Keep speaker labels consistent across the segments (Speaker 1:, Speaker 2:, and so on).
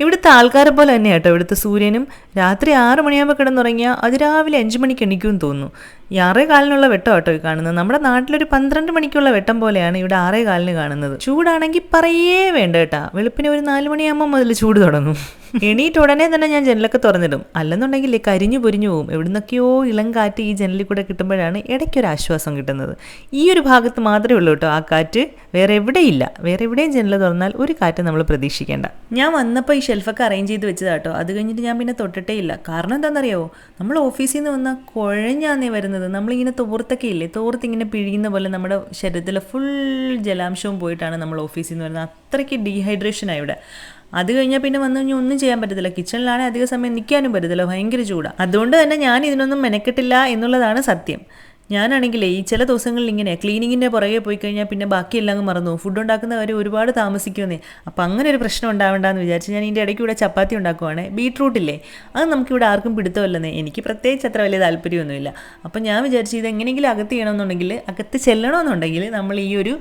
Speaker 1: ഇവിടുത്തെ ആൾക്കാരെ പോലെ തന്നെ കേട്ടോ. ഇവിടുത്തെ സൂര്യനും രാത്രി ആറ് മണിയാകുമ്പോൾ കിടന്നുറങ്ങിയാൽ അതിരാവിലെ അഞ്ച് മണിക്ക് എണീക്കുമെന്ന് തോന്നുന്നു. ഈ ആറേ കാലിനുള്ള വെട്ടം കേട്ടോ ഈ കാണുന്നത്. നമ്മുടെ നാട്ടിലൊരു പന്ത്രണ്ട് മണിക്കുള്ള വെട്ടം പോലെയാണ് ഇവിടെ ആറേ കാലിന് കാണുന്നത്. ചൂടാണെങ്കിൽ പറയേ വേണ്ട കേട്ടാ. വെളുപ്പിന് ഒരു നാല് മണിയാകുമ്പോൾ മുതൽ ചൂട് തുടങ്ങും. എണീറ്റ് ഉടനെ തന്നെ ഞാൻ ജനലൊക്കെ തുറന്നിടും. അല്ലെന്നുണ്ടെങ്കിൽ കരിഞ്ഞു പൊരിഞ്ഞു പോകും എവിടുന്നൊക്കെയോ ഇളം കാറ്റ് ഈ ജനലിൽ കൂടെ കിട്ടുമ്പോഴാണ് ഇടയ്ക്കൊരു ആശ്വാസം കിട്ടുന്നത്. ഈ ഒരു ഭാഗത്ത് മാത്രമേ ഉള്ളൂ കേട്ടോ. ആ കാറ്റ് വേറെ എവിടെയില്ല. വേറെ എവിടെയും ജനൽ തുറന്നാൽ ഒരു കാറ്റ് നമ്മൾ പ്രതീക്ഷിക്കേണ്ട. ഞാൻ വന്നപ്പോൾ ഈ ഷെൽഫൊക്കെ അറേഞ്ച് ചെയ്ത് വെച്ചതാട്ടോ അത് കഴിഞ്ഞിട്ട് ഞാൻ പിന്നെ തൊട്ടിട്ടേ ഇല്ല. കാരണം എന്താണെന്നറിയാവോ? നമ്മൾ ഓഫീസിൽ നിന്ന് വന്നാൽ കുഴഞ്ഞാന്നേ വരുന്നത്. നമ്മളിങ്ങനെ തോർത്തൊക്കെ ഇല്ലേ? തോർത്ത് ഇങ്ങനെ പിഴിയുന്ന പോലെ നമ്മുടെ ശരീരത്തിലെ ഫുൾ ജലാംശവും പോയിട്ടാണ് നമ്മൾ ഓഫീസിൽ നിന്ന് വരുന്നത്. അത്രയ്ക്ക് ഡീഹൈഡ്രേഷനാണ് ഇവിടെ. അത് കഴിഞ്ഞാൽ പിന്നെ വന്നു കഴിഞ്ഞാൽ ഒന്നും ചെയ്യാൻ പറ്റത്തില്ല. കിച്ചണിലാണെങ്കിൽ അധിക സമയം നിൽക്കാനും പറ്റത്തില്ല. ഭയങ്കര ചൂടാണ് അതുകൊണ്ട് തന്നെ ഞാൻ ഇതിനൊന്നും മെനക്കെട്ടില്ല എന്നുള്ളതാണ് സത്യം. ഞാനാണെങ്കിലേ ഈ ചില ദിവസങ്ങളിൽ ഇങ്ങനെ ക്ലീനിങ്ങിന്റെ പുറകെ പോയി കഴിഞ്ഞാൽ പിന്നെ ബാക്കിയെല്ലാം മറന്നു ഫുഡ് ഉണ്ടാക്കുന്ന കാര്യം ഒരുപാട് താമസിക്കുമെന്നേ. അപ്പം അങ്ങനെ ഒരു പ്രശ്നം ഉണ്ടാവേണ്ടെന്ന് വിചാരിച്ച് ഞാൻ ഇതിന്റെ ഇടയ്ക്ക് ഇവിടെ ചപ്പാത്തി ഉണ്ടാക്കുവാണ്. ബീട്രൂട്ടില്ലേ അത് നമുക്കിവിടെ ആർക്കും പിടുത്തമല്ലെന്നേ. എനിക്ക് പ്രത്യേകിച്ച് അത്ര വലിയ താല്പര്യമൊന്നുമില്ല. അപ്പം ഞാൻ വിചാരിച്ചു ഇത് എങ്ങനെയെങ്കിലും അകത്ത് ചെയ്യണമെന്നുണ്ടെങ്കിൽ അകത്ത് ചെല്ലണമെന്നുണ്ടെങ്കിൽ നമ്മൾ ഈ ഒരു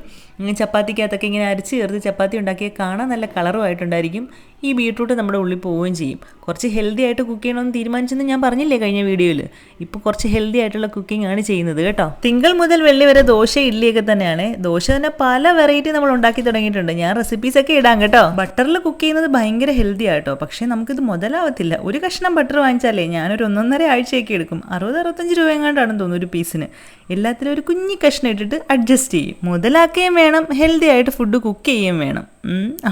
Speaker 1: ചപ്പാത്തിക്കകത്തൊക്കെ ഇങ്ങനെ അരച്ച് ചേർത്ത് ചപ്പാത്തി ഉണ്ടാക്കിയാൽ കാണാൻ നല്ല കളറുമായിട്ടുണ്ടായിരിക്കും ഈ ബീട്രൂട്ട് നമ്മുടെ ഉള്ളിൽ പോവുകയും ചെയ്യും. കുറച്ച് ഹെൽത്തി ആയിട്ട് കുക്ക് ചെയ്യണമെന്ന് തീരുമാനിച്ചെന്ന് ഞാൻ പറഞ്ഞില്ലേ കഴിഞ്ഞ വീഡിയോയിൽ ഇപ്പോൾ കുറച്ച് ഹെൽത്തി ആയിട്ടുള്ള കുക്കിംഗ് ആണ് ചെയ്യുന്നത് കേട്ടോ. തിങ്കൾ മുതൽ വെള്ളി വരെ ദോശ ഇഡ്ഡലിയൊക്കെ തന്നെയാണ്. ദോശ തന്നെ പല വെറൈറ്റി നമ്മൾ ഉണ്ടാക്കി തുടങ്ങിയിട്ടുണ്ട്. ഞാൻ റെസിപ്പീസ് ഒക്കെ ഇടാം കേട്ടോ. ബട്ടറിൽ കുക്ക് ചെയ്യുന്നത് ഭയങ്കര ഹെൽത്തി ആട്ടോ. പക്ഷേ നമുക്കിത് മുതലാവത്തില്ല. ഒരു കഷ്ണം ബട്ടർ വാങ്ങിച്ചാലേ ഞാനൊരു ഒന്നൊന്നര ആഴ്ചയൊക്കെ എടുക്കും. അറുപത് അറുപത്തഞ്ച് രൂപ എങ്ങാണ്ടാണെന്ന് തോന്നുന്നു ഒരു പീസിന് എല്ലാത്തിലും ഒരു കുഞ്ഞി കഷ്ണം ഇട്ടിട്ട് അഡ്ജസ്റ്റ് ചെയ്യും. മുതലാക്കുകയും വേണം ഹെൽത്തി ആയിട്ട് ഫുഡ് കുക്ക് ചെയ്യുകയും വേണം.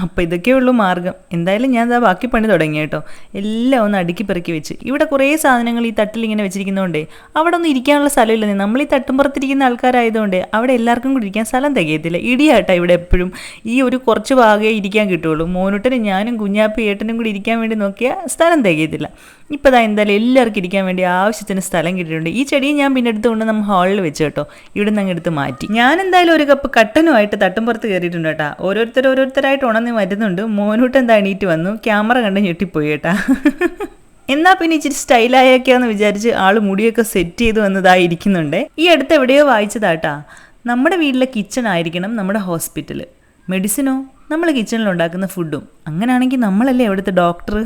Speaker 1: അപ്പോൾ ഇതൊക്കെ ഉള്ളൂ മാർഗം. എന്തായാലും ഞാൻ ഇതാ ബാക്കി പണി തുടങ്ങി കേട്ടോ. എല്ലാം ഒന്ന് അടുക്കി പെറുക്കി വെച്ച്. ഇവിടെ കുറേ സാധനങ്ങൾ ഈ തട്ടിൽ ഇങ്ങനെ വെച്ചിരിക്കുന്നതുകൊണ്ടേ അവിടെ ഒന്നും ഇരിക്കാനുള്ള സ്ഥലമില്ലെന്നേ. നമ്മൾ ഈ തട്ടുംപുറത്തിരിക്കുന്ന ആൾക്കാരായതുകൊണ്ട് അവിടെ എല്ലാവർക്കും കൂടി ഇരിക്കാൻ സ്ഥലം തികയത്തില്ല. ഇടിയാട്ടാ ഇവിടെ എപ്പോഴും. ഈ ഒരു കുറച്ച് ഭാഗമേ ഇരിക്കാൻ കിട്ടുള്ളൂ മോനുട്ടനും ഞാനും കുഞ്ഞാപ്പി ഏട്ടനും കൂടി ഇരിക്കാൻ വേണ്ടി നോക്കിയാൽ സ്ഥലം തികയത്തില്ല. ഇപ്പോൾ ദാ എന്തായാലും എല്ലാവർക്കും ഇരിക്കാൻ വേണ്ടി ആവശ്യത്തിന് സ്ഥലം കിട്ടിയിട്ടുണ്ട്. ഈ ചെടിയും ഞാൻ പിന്നെ എടുത്തുകൊണ്ട് നമ്മൾ ഹാളിൽ വെച്ച് കേട്ടോ. ഇവിടെ നിന്ന് അങ്ങ് എടുത്ത് മാറ്റി. ഞാൻ എന്തായാലും ഒരു കപ്പ് കട്ടനുമായിട്ട് തട്ടുംപുറത്ത് കയറിയിട്ടുണ്ട് കേട്ടാ. ഓരോരുത്തർ ഓരോരുത്തരായിട്ട് ഉണർന്ന് വരുന്നുണ്ട്. മോനൂട്ട് എന്താ എണീറ്റ് വന്നു? ക്യാമറ കണ്ട് ഞെട്ടിപ്പോയി കേട്ടാ. എന്നാ പിന്നെ ഇച്ചിരി സ്റ്റൈലായൊക്കെയാന്ന് വിചാരിച്ച് ആൾ മുടിയൊക്കെ സെറ്റ് ചെയ്ത് വന്നതായിരിക്കുന്നുണ്ട് ഈ അടുത്ത് എവിടെയോ വായിച്ചതാട്ടാ നമ്മുടെ വീട്ടിലെ കിച്ചൺ ആയിരിക്കണം നമ്മുടെ ഹോസ്പിറ്റൽ മെഡിസിനോ? നമ്മൾ കിച്ചണിൽ ഉണ്ടാക്കുന്ന ഫുഡും അങ്ങനെയാണെങ്കിൽ നമ്മളല്ലേ എവിടുത്തെ ഡോക്ടർ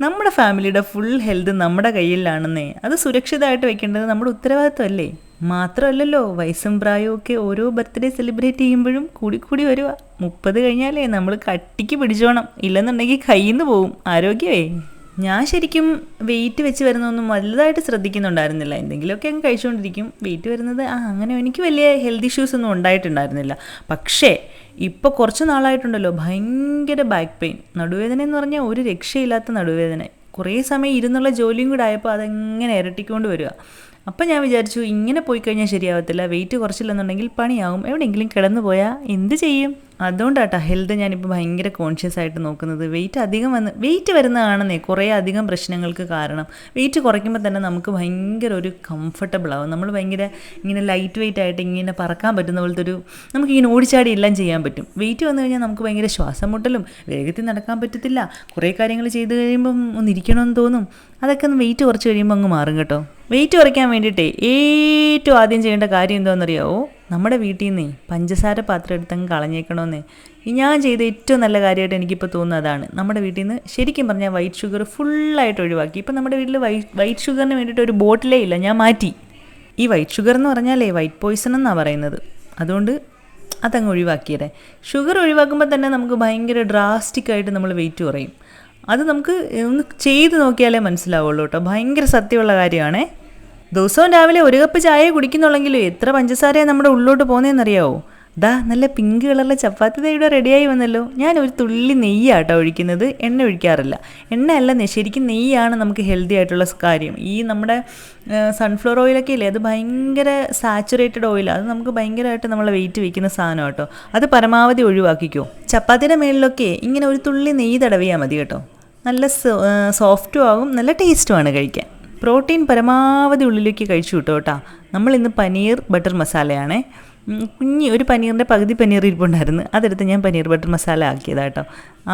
Speaker 1: നമ്മുടെ ഫാമിലിയുടെ ഫുൾ ഹെൽത്ത് നമ്മുടെ കയ്യിലാണെന്നേ. അത് സുരക്ഷിതമായിട്ട് വെക്കേണ്ടത് നമ്മുടെ ഉത്തരവാദിത്വമല്ലേ? മാത്രമല്ലല്ലോ വയസ്സും പ്രായവും ഒക്കെ ഓരോ ബർത്ത്ഡേ സെലിബ്രേറ്റ് ചെയ്യുമ്പോഴും കൂടി കൂടി വരുക മുപ്പത് കഴിഞ്ഞാലേ നമ്മൾ കട്ടിക്ക് പിടിച്ചോണം. ഇല്ലെന്നുണ്ടെങ്കിൽ കയ്യിൽ നിന്ന് പോവും. ആരോഗ്യമേ? ഞാൻ ശരിക്കും വെയിറ്റ് വെച്ച് വരുന്നതൊന്നും വലുതായിട്ട് ശ്രദ്ധിക്കുന്നുണ്ടായിരുന്നില്ല. എന്തെങ്കിലുമൊക്കെ അങ്ങ് കഴിച്ചുകൊണ്ടിരിക്കും. വെയിറ്റ് വരുന്നത് ആ അങ്ങനെ എനിക്ക് വലിയ ഹെൽത്ത് ഇഷ്യൂസ് ഒന്നും ഉണ്ടായിട്ടുണ്ടായിരുന്നില്ല. പക്ഷേ ഇപ്പോൾ കുറച്ച് നാളായിട്ടുണ്ടല്ലോ ഭയങ്കര ബാക്ക് പെയിൻ നടുവേദന എന്ന് പറഞ്ഞാൽ ഒരു രക്ഷയില്ലാത്ത നടുവേദന. കുറേ സമയം ഇരുന്നുള്ള ജോലിയും കൂടെ ആയപ്പോൾ അതെങ്ങനെ ഇരട്ടിക്കൊണ്ട് വരിക? അപ്പം ഞാൻ വിചാരിച്ചു ഇങ്ങനെ പോയി കഴിഞ്ഞാൽ ശരിയാവത്തില്ല. വെയിറ്റ് കുറച്ചില്ലെന്നുണ്ടെങ്കിൽ പണിയാവും എവിടെയെങ്കിലും കിടന്നു പോയാൽ എന്ത് ചെയ്യും? അതുകൊണ്ടാട്ടോ ഹെൽത്ത് ഞാനിപ്പോൾ ഭയങ്കര കോൺഷ്യസ് ആയിട്ട് നോക്കുന്നത്. വെയിറ്റ് അധികം വന്ന് വെയിറ്റ് വരുന്നതാണെന്നേ കുറേ അധികം പ്രശ്നങ്ങൾക്ക് കാരണം. വെയിറ്റ് കുറയ്ക്കുമ്പോൾ തന്നെ നമുക്ക് ഭയങ്കര ഒരു കംഫർട്ടബിൾ ആവും. നമ്മൾ ഭയങ്കര ഇങ്ങനെ ലൈറ്റ് വെയിറ്റ് ആയിട്ട് ഇങ്ങനെ പറക്കാൻ പറ്റുന്ന പോലത്തെ ഒരു നമുക്കിങ്ങനെ ഓടിച്ചാടി എല്ലാം ചെയ്യാൻ പറ്റും. വെയിറ്റ് വന്നു കഴിഞ്ഞാൽ നമുക്ക് ഭയങ്കര ശ്വാസം മുട്ടലും വേഗത്തിൽ നടക്കാൻ പറ്റത്തില്ല. കുറേ കാര്യങ്ങൾ ചെയ്ത് കഴിയുമ്പം ഒന്നിരിക്കണമെന്ന് തോന്നും. അതൊക്കെ ഒന്ന് വെയിറ്റ് കുറച്ച് കഴിയുമ്പോൾ അങ്ങ് മാറും കേട്ടോ. വെയിറ്റ് കുറയ്ക്കാൻ വേണ്ടിയിട്ടേ ഏറ്റവും ആദ്യം ചെയ്യേണ്ട കാര്യം എന്താണെന്നറിയാവോ? നമ്മുടെ വീട്ടിൽ നിന്നേ പഞ്ചസാര പാത്രം എടുത്തങ്ങ് കളഞ്ഞേക്കണമെന്നേ ഞാൻ ചെയ്ത ഏറ്റവും നല്ല കാര്യമായിട്ട് എനിക്കിപ്പോൾ തോന്നുന്നത് അതാണ്. നമ്മുടെ വീട്ടിൽ നിന്ന് ശരിക്കും പറഞ്ഞാൽ വൈറ്റ് ഷുഗർ ഫുള്ളായിട്ട് ഒഴിവാക്കി. ഇപ്പം നമ്മുടെ വീട്ടിൽ വൈറ്റ് വൈറ്റ് ഷുഗറിന് വേണ്ടിയിട്ട് ഒരു ബോട്ടിലേ ഇല്ല ഞാൻ മാറ്റി. ഈ വൈറ്റ് ഷുഗർ എന്ന് പറഞ്ഞാലേ വൈറ്റ് പോയ്സൺ എന്നാണ് പറയുന്നത്. അതുകൊണ്ട് അതങ്ങ് ഒഴിവാക്കിയതേ. ഷുഗർ ഒഴിവാക്കുമ്പോൾ തന്നെ നമുക്ക് ഭയങ്കര ഡ്രാസ്റ്റിക്കായിട്ട് നമ്മൾ വെയിറ്റ് കുറയും. അത് നമുക്ക് ഒന്ന് ചെയ്ത് നോക്കിയാലേ മനസ്സിലാവുള്ളൂ കേട്ടോ. ഭയങ്കര സത്യമുള്ള കാര്യമാണേ. ദിവസവും രാവിലെ ഒരു കപ്പ് ചായ കുടിക്കുന്നുള്ളെങ്കിലും എത്ര പഞ്ചസാരയാണ് നമ്മുടെ ഉള്ളോട്ട് പോകുന്നതെന്നറിയാവോ ദാ നല്ല പിങ്ക് കളറിലെ ചപ്പാത്തി ഇവിടെ റെഡിയായി വന്നല്ലോ. ഞാൻ ഒരു തുള്ളി നെയ്യാട്ടോ ഒഴിക്കുന്നത്. എണ്ണ ഒഴിക്കാറില്ല. എണ്ണ അല്ല ശരിക്കും നെയ്യാണ് നമുക്ക് ഹെൽത്തി ആയിട്ടുള്ള കാര്യം. ഈ നമ്മുടെ സൺഫ്ലവർ ഓയിലൊക്കെ ഇല്ലേ? അത് ഭയങ്കര സാച്ചുറേറ്റഡ് ഓയിലാണ് അത് നമുക്ക് ഭയങ്കരമായിട്ട് നമ്മളെ വെയിറ്റ് വയ്ക്കുന്ന സാധനം കേട്ടോ അത് പരമാവധി ഒഴിവാക്കിക്കോ. ചപ്പാത്തിയുടെ മേളിലൊക്കെ ഇങ്ങനെ ഒരു തുള്ളി നെയ്യ് തടവിയാൽ മതി കേട്ടോ. നല്ല സോഫ്റ്റും ആകും നല്ല ടേസ്റ്റുമാണ് കഴിക്കാൻ. പ്രോട്ടീൻ പരമാവധി ഉള്ളിലേക്ക് കഴിച്ചു കിട്ടും കേട്ടോ നമ്മളിന്ന് പനീർ ബട്ടർ മസാലയാണേ. കുഞ്ഞി ഒരു പനീറിന്റെ പകുതി പനീർ ഇരിപ്പുണ്ടായിരുന്നു. അതെടുത്ത് ഞാൻ പനീർ ബട്ടർ മസാല ആക്കിയതാട്ടോ.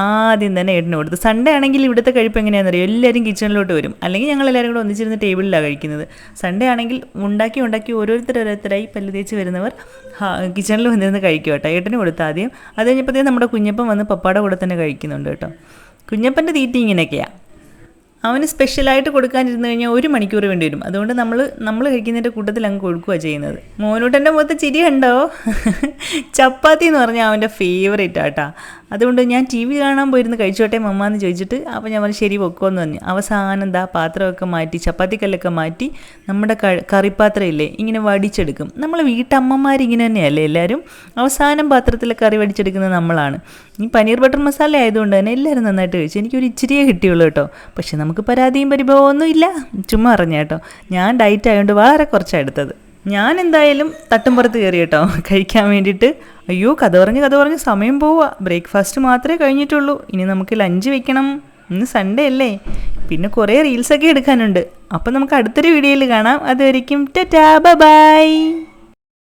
Speaker 1: ആദ്യം തന്നെ ഏട്ടന് കൊടുത്ത്. സൺഡേ ആണെങ്കിൽ ഇവിടുത്തെ കഴിപ്പ് എങ്ങനെയാണെന്നറിയോ? എല്ലാവരും കിച്ചണിലോട്ട് വരും. അല്ലെങ്കിൽ ഞങ്ങൾ എല്ലാവരും കൂടെ ഒന്നിച്ചിരുന്ന് ടേബിളിലാണ് കഴിക്കുന്നത്. സൺഡേ ആണെങ്കിൽ ഉണ്ടാക്കി ഉണ്ടാക്കി ഓരോരുത്തർ ഓരോരുത്തരായി പല്ല് തേച്ച് വരുന്നവർ കിച്ചണിൽ വന്നിരുന്ന് കഴിക്കും കേട്ടോ. ഏട്ടന് കൊടുത്ത് ആദ്യം. അത് കഴിഞ്ഞപ്പോഴത്തേക്കും നമ്മുടെ കുഞ്ഞപ്പം വന്ന് പപ്പാടെ കൂടെ തന്നെ കഴിക്കുന്നുണ്ട് കേട്ടോ. കുഞ്ഞപ്പന്റെ തീറ്റി ഇങ്ങനെയൊക്കെയാണ് അവന് സ്പെഷ്യലായിട്ട് കൊടുക്കാനിരുന്നു കഴിഞ്ഞാൽ ഒരു മണിക്കൂർ വേണ്ടി വരും. അതുകൊണ്ട് നമ്മൾ നമ്മൾ കഴിക്കുന്നതിന്റെ കൂട്ടത്തിൽ അങ്ങ് കൊടുക്കുക ചെയ്യുന്നത്. മോനൂട്ടന്റെ മുഖത്ത് ചിരി ഉണ്ടോ ചപ്പാത്തി എന്ന് പറഞ്ഞാൽ അവന്റെ ഫേവറേറ്റ് ആട്ടാ. അതുകൊണ്ട് ഞാൻ ടി വി കാണാൻ പോയിരുന്ന് കഴിച്ചോട്ടെ മമ്മ എന്ന് ചോദിച്ചിട്ട് അപ്പോൾ ഞാൻ പറഞ്ഞു ശരി വെക്കുമെന്ന് പറഞ്ഞു. അവസാനം എന്താ പാത്രമൊക്കെ മാറ്റി ചപ്പാത്തിക്കല്ലൊക്കെ മാറ്റി നമ്മുടെ കറിപ്പാത്രം ഇല്ലേ ഇങ്ങനെ വടിച്ചെടുക്കും. നമ്മൾ വീട്ടമ്മമാർ ഇങ്ങനെ തന്നെയല്ലേ എല്ലാവരും അവസാനം പാത്രത്തിലെ കറി വടിച്ചെടുക്കുന്നത് നമ്മളാണ്. ഈ പനീർ ബട്ടർ മസാല ആയതുകൊണ്ട് തന്നെ എല്ലാവരും നന്നായിട്ട് കഴിച്ചു. എനിക്കൊരു ഇച്ചിരിയേ കിട്ടിയുള്ളൂ കേട്ടോ. പക്ഷെ നമുക്ക് പരാതിയും പരിഭവമൊന്നും ഇല്ല ചുമ്മാ അറിഞ്ഞ കേട്ടോ. ഞാൻ ഡയറ്റ് ആയതുകൊണ്ട് വളരെ കുറച്ചാണ് എടുത്തത്. ഞാൻ എന്തായാലും തട്ടുംപുറത്ത് കയറി കേട്ടോ. കഴിക്കാൻ വേണ്ടിയിട്ട്. അയ്യോ കഥ പറഞ്ഞ് കഥ പറഞ്ഞ് സമയം പോവുക. ബ്രേക്ക്ഫാസ്റ്റ് മാത്രമേ കഴിഞ്ഞിട്ടുള്ളൂ. ഇനി നമുക്ക് ലഞ്ച് വെക്കണം. ഇന്ന് സൺഡേ അല്ലേ? പിന്നെ കുറേ റീൽസൊക്കെ എടുക്കാനുണ്ട്. അപ്പം നമുക്ക് അടുത്തൊരു വീഡിയോയിൽ കാണാം. അതുവരെയും ടാ ബൈ.